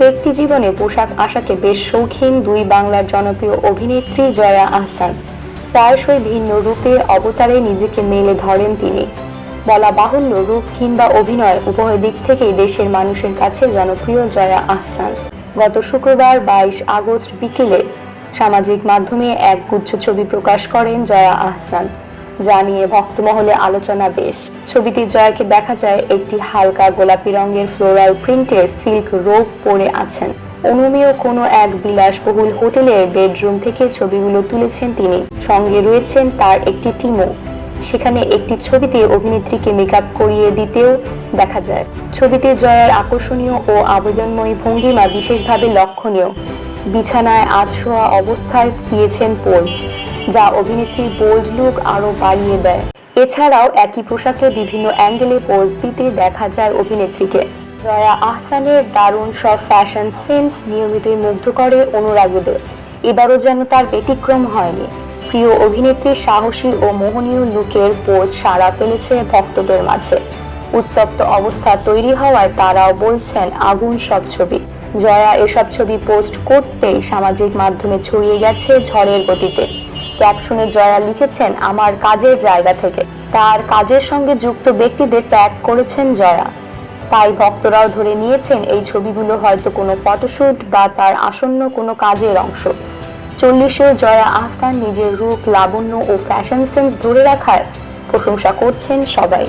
ব্যক্তি জীবনে পোশাক আশাকে বেশ শৌখিন দুই বাংলার জনপ্রিয় অভিনেত্রী জয়া আহসান। প্রায়শই ভিন্ন রূপে অবতারে নিজেকে মেলে ধরেন তিনি। বলা বাহুল্য রূপ কিংবা অভিনয় উভয় দিক থেকেই দেশের মানুষের কাছে জনপ্রিয় জয়া আহসান। গত শুক্রবার বাইশ আগস্ট বিকেলে সামাজিক মাধ্যমে এক গুচ্ছ ছবি প্রকাশ করেন জয়া আহসান। যা নিয়ে ভক্তমহলে আলোচনা বেশ। ছবিতে জয়াকে দেখা যায় একটি হালকা গোলাপি রঙের ফ্লোরাল প্রিন্টের সিল্ক রোগ পরে আছেন। অনুমেয় কোনো এক বিলাসবহুল হোটেলের বেডরুম থেকে ছবিগুলো তুলেছেন তিনি। সঙ্গে রয়েছেন তার একটি টিমও সেখানে একটি ছবিতে অভিনেত্রীকে মেকআপ করিয়ে দিতেও দেখা যায়। ছবিতে জয়ার আকর্ষণীয় ও আবেদনময়ী ভঙ্গিমা বিশেষভাবে লক্ষণীয়। বিছানায় আধশোয়া অবস্থায় দিয়েছেন পোজ যা অভিনেত্রীর বোল্ড লুক আরও বাড়িয়ে দেয়। এছাড়াও একই পোশাকে বিভিন্ন অ্যাঙ্গেলে পোজ দিতে দেখা যায় অভিনেত্রীকে। জয়া আহসানের দারুণ সব ফ্যাশন সেন্স নিয়মিতই মুগ্ধ করে অনুরাগীদের। এবারও যেন তার ব্যতিক্রম হয়নি। প্রিয় অভিনেত্রীর সাহসী ও মোহনীয় লুকের পোজ সারা ফেলেছে ভক্তদের মাঝে। উত্তপ্ত অবস্থা তৈরি হওয়ায় তারাও বলছেন, আগুন সব ছবি। জয়া এসব ছবি পোস্ট করতেই সামাজিক মাধ্যমে ছড়িয়ে গেছে ঝড়ের গতিতে। ক্যাপশনে জয়া লিখেছেন, আমার কাজের জায়গা থেকে। তার কাজের সঙ্গে যুক্ত ব্যক্তিদের ট্যাগ করেছেন জয়া। তাই ভক্তরাও ধরে নিয়েছেন, এই ছবিগুলো হয়তো কোনো ফটোশ্যুট বা তার আসন্ন কোনো কাজের অংশ। চল্লিশেও জয়া আহসান নিজের রূপ, লাবণ্য ও ফ্যাশন সেন্স ধরে রাখার প্রশংসা করছেন সবাই।